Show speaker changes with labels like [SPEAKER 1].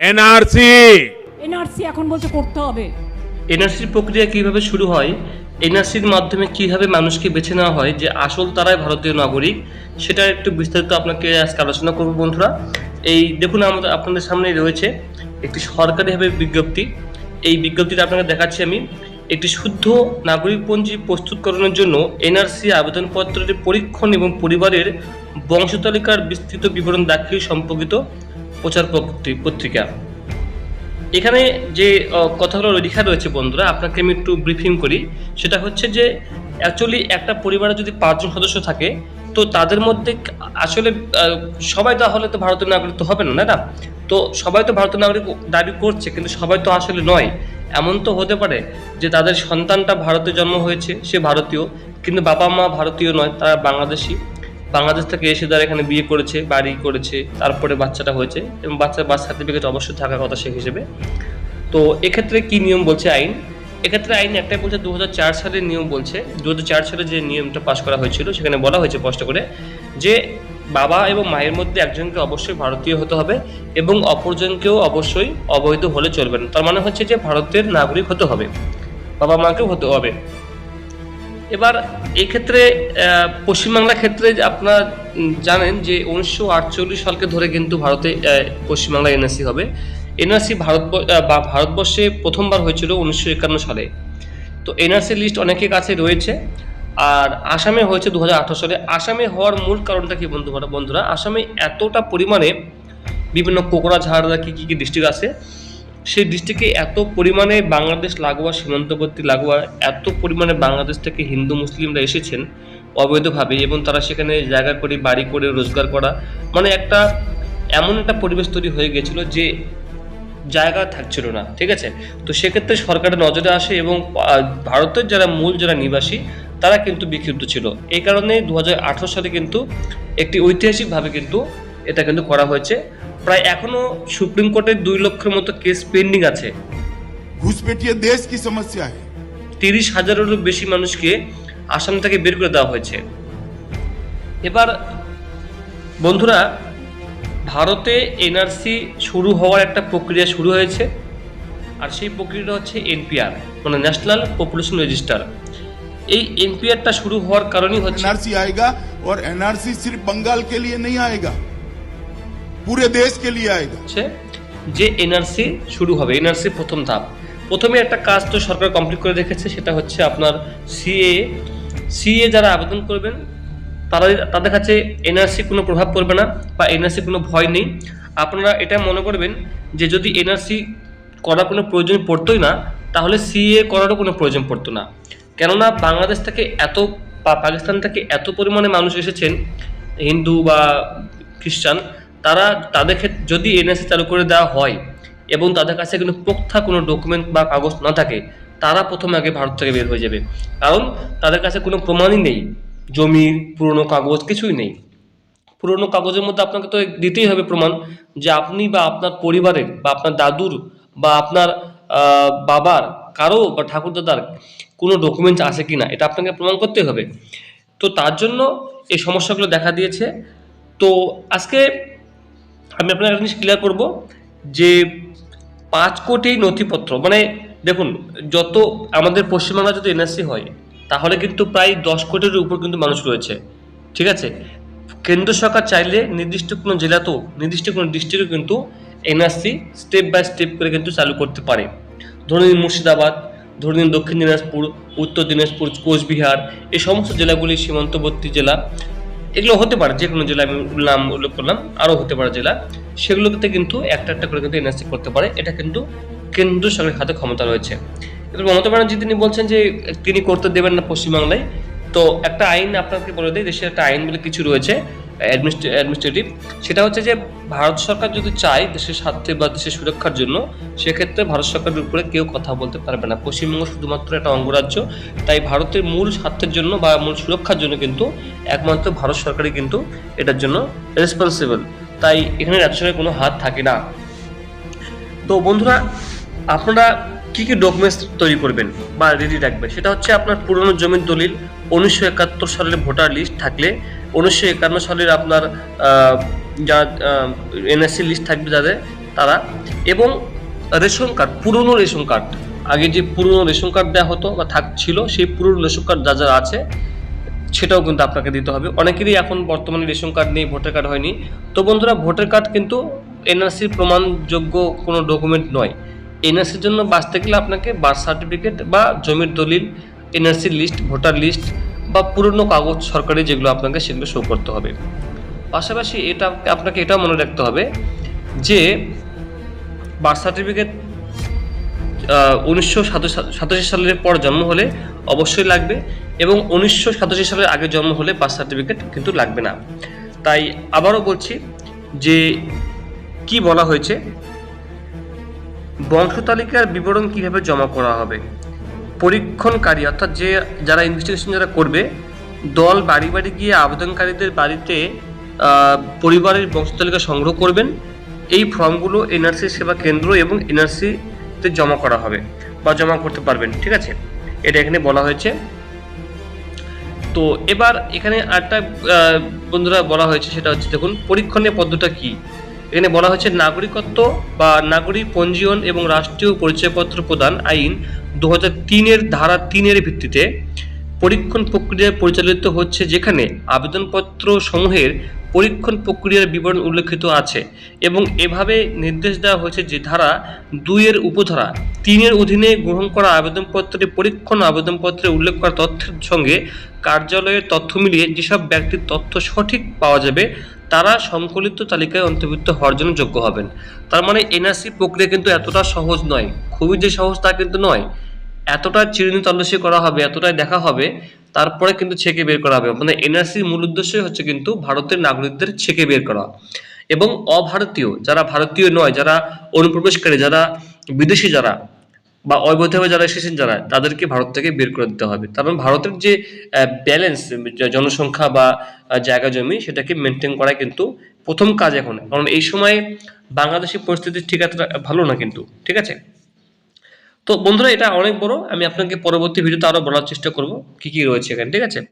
[SPEAKER 1] NRC.
[SPEAKER 2] NRC এখন বলছে করতে হবে।
[SPEAKER 3] এনআরসির প্রক্রিয়া কীভাবে শুরু হয়? এনআরসির মাধ্যমে কীভাবে মানুষকে বেছে নেওয়া হয়? যে আসল তারাই ভারতীয় নাগরিক সেটা একটু বিস্তারিত আপনাকে আজকে আলোচনা করব বন্ধুরা। এই দেখুন আমাদের আপনাদের সামনে রয়েছে একটি সরকারিভাবে বিজ্ঞপ্তি। এই বিজ্ঞপ্তিটা আপনাকে দেখাচ্ছি আমি একটি শুদ্ধ নাগরিকপঞ্জি প্রস্তুতকরণের জন্য এনআরসি আবেদনপত্রের পরীক্ষণ এবং পরিবারের বংশতালিকার বিস্তৃত বিবরণ দাখিল সম্পর্কিত প্রচার পত্রি- পত্রিকা। এখানে যে কথাগুলো লেখা রয়েছে বন্ধুরা, আপনাকে আমি একটু ব্রিফিং করি। সেটা হচ্ছে যে অ্যাকচুয়ালি একটা পরিবারে যদি পাঁচজন সদস্য থাকে, তো তাদের মধ্যে আসলে সবাই তাহলে তো ভারতীয় নাগরিক তো হবে না না? তো সবাই তো ভারতীয় নাগরিক দাবি করছে, কিন্তু সবাই তো আসলে নয়। এমন তো হতে পারে যে, তাদের সন্তানটা ভারতে জন্ম হয়েছে, সে ভারতীয়, কিন্তু বাবা মা ভারতীয় নয়, তারা বাংলাদেশি। বাংলাদেশ থেকে এসে তারা এখানে বিয়ে করেছে, বাড়ি করেছে, তারপরে বাচ্চাটা হয়েছে এবং বাচ্চার বার্থ সার্টিফিকেট অবশ্যই থাকার কথা সে হিসেবে। তো এক্ষেত্রে কি নিয়ম বলছে আইন? এক্ষেত্রে আইন একটাই বলছে দু হাজার চার সালের নিয়ম বলছে দু হাজার চার সালে যে নিয়মটা পাশ করা হয়েছিল, সেখানে বলা হয়েছে স্পষ্ট করে যে বাবা এবং মায়ের মধ্যে একজনকে অবশ্যই ভারতীয় হতে হবে এবং অপরজনকেও অবশ্যই অবৈধ হলে চলবে না। তার মানে হচ্ছে যে ভারতের নাগরিক হতে হবে বাবা মাকেও হতে হবে। এবার এই ক্ষেত্রে আহ, পশ্চিমবাংলার ক্ষেত্রে আপনারা জানেন যে উনিশশো আটচল্লিশ সালকে ধরে কিন্তু ভারতে পশ্চিমবাংলা এনআরসি হবে। এনআরসি ভারত বা ভারতবর্ষে প্রথমবার হয়েছিল উনিশশো একান্ন সালে। তো এনআরসি লিস্ট অনেকের কাছে রয়েছে আর আসামে হয়েছে দু হাজার আঠারো সালে। আসামে হওয়ার মূল কারণটা কি বন্ধু বন্ধুরা? আসামে এতটা পরিমাণে বিভিন্ন কোকড়াঝাড় কি কি কি ডিস্ট্রিক্ট আছে সেই ডিস্ট্রিক্টে এত পরিমাণে বাংলাদেশ লাগোয়া, সীমান্তবর্তী লাগোয়া, এত পরিমাণে বাংলাদেশ থেকে হিন্দু, মুসলিমরা এসেছেন অবৈধভাবে এবং তারা সেখানে জায়গা করে, বাড়ি করে, রোজগার করা মানে একটা এমন একটা পরিবেশ তৈরি হয়ে গেছিল যে জায়গা থাকছিল না, ঠিক আছে? তো সেক্ষেত্রে সরকারের নজরে আসে এবং ভারতের যারা মূল যারা নিবাসী, তারা কিন্তু বিক্ষিপ্ত ছিল। এই কারণে দু হাজার আঠেরো সালে কিন্তু একটি ঐতিহাসিকভাবে কিন্তু এটা কিন্তু করা হয়েছে। প্রায় এখনো সুপ্রিম কোর্টের দুই লক্ষের মতো কেস পেন্ডিং আছে
[SPEAKER 4] घुसपैठिए देश की समस्या है
[SPEAKER 3] তিরিশ হাজারেরও বেশি মানুষকে আসাম থেকে বের করে দেওয়া হয়েছে এবার বন্ধুরা ভারতে এনআরসি শুরু হওয়ার একটা প্রক্রিয়া শুরু হয়েছে আর সেই প্রক্রিয়াটা হচ্ছে এনপিআর মানে ন্যাশনাল পপুলেশন রেজিস্টার এই এনপিআরটা শুরু হওয়ার কারণই হচ্ছে
[SPEAKER 4] एनआरसी आएगा और एनआरसी सिर्फ बंगाल के लिए नहीं आएगा पूरे देश के लिए आएगा
[SPEAKER 3] হচ্ছে যে এনআরসি শুরু হবে এনআরসি প্রথম ধাপ প্রথমে একটা কাজ তো সরকার কমপ্লিট করে রেখেছে সেটা হচ্ছে আপনার সিএ সিএ যারা আবেদন করবেন তারা তাদের কাছে এনআরসি কোনো প্রভাব পড়বে না বা এনআরসি কোনো ভয় নেই আপনারা এটা মনে করবেন যে যদি এনআরসি করার কোনো প্রয়োজন পড়তোই না তাহলে সিএ করারও কোনো প্রয়োজন পড়তো না কেননা বাংলাদেশ থেকে এত বা পাকিস্তান থেকে এত পরিমাণে মানুষ এসেছেন হিন্দু বা খ্রিস্টান তারা তাদের ক্ষেত্রে যদি এনএসসি চালু করে দেওয়া হয় এবং তাদের কাছে কোনো পোক্তা কোনো ডকুমেন্ট বা কাগজ না থাকে, তারা প্রথমে আগে ভারত থেকে বের হয়ে যাবে। কারণ তাদের কাছে কোনো প্রমাণই নেই। জমির পুরনো কাগজ কিছুই নেই। পুরনো কাগজের মধ্যে আপনাকে তো দিতেই হবে প্রমাণ যে আপনি বা আপনার পরিবারের বা আপনার দাদুর বা আপনার বাবার, কারও বা ঠাকুর দাদার কোনো ডকুমেন্টস আছে কি না এটা আপনাকে প্রমাণ করতে হবে। তো তার জন্য এই সমস্যাগুলো দেখা দিয়েছে। তো আজকে আমি আপনার একটা জিনিস ক্লিয়ার করব, যে পাঁচ কোটি নথিপত্র মানে দেখুন, যত আমাদের পশ্চিমবাংলা যদি এনআরসি হয়, তাহলে কিন্তু প্রায় দশ কোটির উপর কিন্তু মানুষ রয়েছে, ঠিক আছে? কেন্দ্র সরকার চাইলে নির্দিষ্ট কোনো জেলাতেও নির্দিষ্ট কোনো ডিস্ট্রিক্টে কিন্তু এনআরসি স্টেপ বাই স্টেপ করে কিন্তু চালু করতে পারে। ধরে নিন মুর্শিদাবাদ ধরে নিন দক্ষিণ দিনাজপুর, উত্তর দিনাজপুর, কোচবিহার, এই সমস্ত জেলাগুলি সীমান্তবর্তী জেলা এগুলো হতে পারে যে কোনো জেলা আমি নাম উল্লেখ করলাম, আরও হতে পারে জেলা। সেগুলোতে কিন্তু একটা একটা করে কিন্তু এনআরসি করতে পারে, এটা কিন্তু কেন্দ্র সরকারের হাতে ক্ষমতা রয়েছে। এবার মমতা ব্যানার্জি তিনি বলছেন যে, তিনি করতে দেবেন না পশ্চিমবাংলায়। তো একটা আইন আপনাকে বলে দেয় দেশের একটা আইন বলে কিছু রয়েছে। অ্যাডমিনিস্ট্রেটিভ সেটা হচ্ছে যে ভারত সরকার যদি চায় দেশের স্বার্থে বা দেশের সুরক্ষার জন্য, সেক্ষেত্রে ভারত সরকারের উপরে কেউ কথা বলতে পারবে না। পশ্চিমবঙ্গ শুধুমাত্র একটা অঙ্গরাজ্য, তাই ভারতের মূল স্বার্থের জন্য বা মূল সুরক্ষার জন্য কিন্তু একমাত্র ভারত সরকারই কিন্তু এটার জন্য রেসপন্সিবল তাই এখানে রাজ্য সরকারের কোনো হাত থাকে না। তো বন্ধুরা, আপনারা কি কি ডকুমেন্টস তৈরি করবেন বা রেডি রাখবেন? সেটা হচ্ছে আপনার পুরনো জমির দলিল, উনিশশো একাত্তর সালের ভোটার লিস্ট থাকলে উনিশশো একান্ন সালের আপনার যা এনএসসি লিস্ট থাকবে যাদের, তারা। এবং রেশন কার্ড পুরনো রেশন কার্ড আগে যে পুরনো রেশন কার্ড দেওয়া হতো বা থাক, ছিল, সেই পুরনো রেশন কার্ড যা যা আছে, সেটাও কিন্তু আপনাকে দিতে হবে। অনেকেরই এখন বর্তমানে রেশন কার্ড নেই, ভোটার কার্ড হয়নি। তো বন্ধুরা, ভোটার কার্ড কিন্তু এনআরসির প্রমাণযোগ্য কোনো ডকুমেন্ট নয়। এনআরসির জন্য বাঁচতে গেলে আপনাকে বার্থ সার্টিফিকেট বা জমির দলিল এনআরসির লিস্ট ভোটার লিস্ট বা পুরনো কাগজ সরকারি যেগুলো আপনাকে সেগুলো শো করতে হবে। পাশাপাশি এটা আপনাকে এটাও মনে রাখতে হবে যে বার্থ সার্টিফিকেট উনিশশো সাতাশি সালের পর জন্ম হলে অবশ্যই লাগবে এবং উনিশশো সাতাশি সালের আগে জন্ম হলে বার্থ সার্টিফিকেট কিন্তু লাগবে না। তাই আবারও বলছি যে কি বলা হয়েছে, বংশ তালিকার বিবরণ কীভাবে জমা করা হবে? পরীক্ষণকারী, অর্থাৎ যে যারা ইনভেস্টিগেশন যারা করবে, দল বাড়ি বাড়ি গিয়ে আবেদনকারীদের বাড়িতে পরিবারের বংশতালিকা সংগ্রহ করবেন। এই ফর্মগুলো এনআরসি সেবা কেন্দ্র এবং এনআরসিতে জমা করা হবে বা জমা করতে পারবেন, ঠিক আছে? এটা এখানে বলা হয়েছে। তো এবার এখানে আরেকটা বন্ধুরা বলা হয়েছে, সেটা হচ্ছে দেখুন পরীক্ষণের পদ্ধতিটা কি? এখানে বলা হয়েছে নাগরিকত্ব বা নাগরিক পঞ্জীয়ন এবং রাষ্ট্রীয় পরিচয়পত্র প্রদান আইন দু হাজার তিনের ধারা তিনের ভিত্তিতে পরীক্ষণ প্রক্রিয়া পরিচালিত হচ্ছে, যেখানে আবেদনপত্র সমূহের পরীক্ষণ প্রক্রিয়ার বিবরণ উল্লেখিত আছে এবং এভাবে নির্দেশ দেওয়া হয়েছে যে ধারা দুইয়ের উপধারা তিনের অধীনে গ্রহণ করা আবেদনপত্রে, পরীক্ষণ আবেদনপত্রে উল্লেখ করা তথ্যের সঙ্গে কার্যালয়ের তথ্য মিলিয়ে যেসব ব্যক্তির তথ্য সঠিক পাওয়া যাবে তারা সংকলিত তালিকায় অন্তর্ভুক্ত হওয়ার জন্য যোগ্য হবেন। তার মানে এনআরসি প্রক্রিয়া কিন্তু এতটা সহজ নয়। খুবই যে সহজ তা কিন্তু নয়। এতটা চিরুনি তল্লাশি করা হবে, এতটাই দেখা হবে, তারপরে কিন্তু ছেকে বের করা হবে। মানে এনআরসির মূল উদ্দেশ্যই হচ্ছে কিন্তু ভারতের নাগরিকদের ছেকে বের করা। এবং অভারতীয়, যারা ভারতীয় নয়, যারা অনুপ্রবেশকারী, যারা বিদেশি যারা বা অবৈধভাবে যারা এসেছেন যারা, তাদেরকে ভারত থেকে বের করে দিতে হবে। তার কারণ ভারতের যে ব্যালেন্স জনসংখ্যা বা জায়গা জমি, সেটাকে মেনটেন করা কিন্তু প্রথম কাজ এখন। কারণ এই সময় বাংলাদেশের পরিস্থিতি ঠিক ভালো না কিন্তু, ঠিক আছে? তো বন্ধুরা, এটা অনেক বড়। আমি আপনাকে পরবর্তী ভিডিওতে আরও বলার চেষ্টা করব, কি কি রয়েছে এখানে, ঠিক আছে?